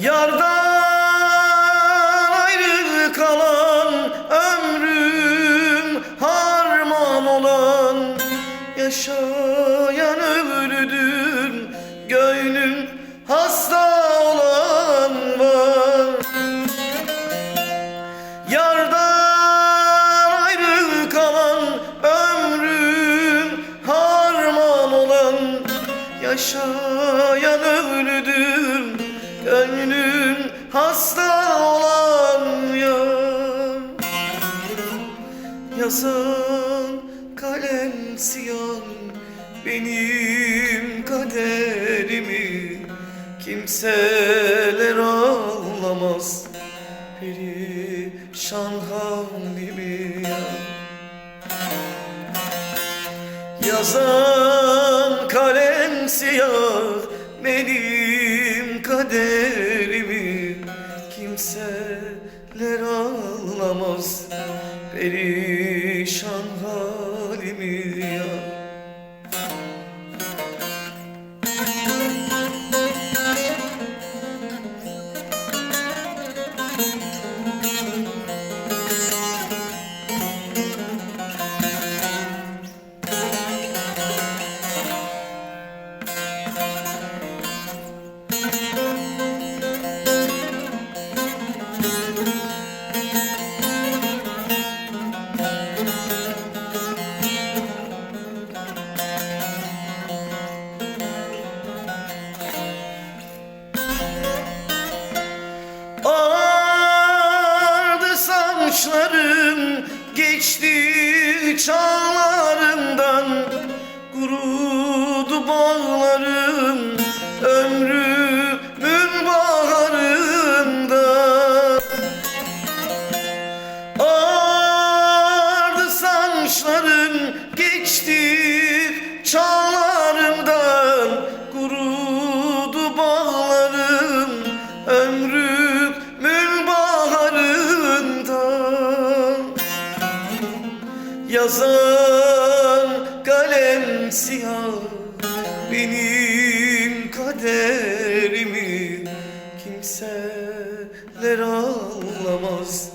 Yardan ayrı kalan ömrüm harman olan Yaşayan ömrüdür gönlüm hasta olan var. Yardan ayrı kalan ömrüm harman olan Yaşayan ölüdür gönlüm hasta olan yar. Yazan kalem siyah benim kaderimi Kimseler ağlamaz. Perişan halimi ya Yazan kalem siyah benim kaderimi Kimseler ağlamaz perişan halimi ya. Ağardı saçlarım geçti çağlarımdan Kurudu bağlarım ömrümün baharında. Ağardı saçların geçti Yazan kalem siyah benim kaderimi. Kimseler ağlamaz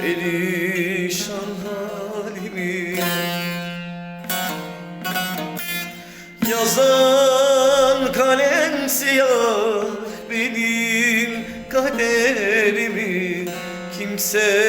perişan halimi. Yazan kalem siyah benim kaderimi. Kimse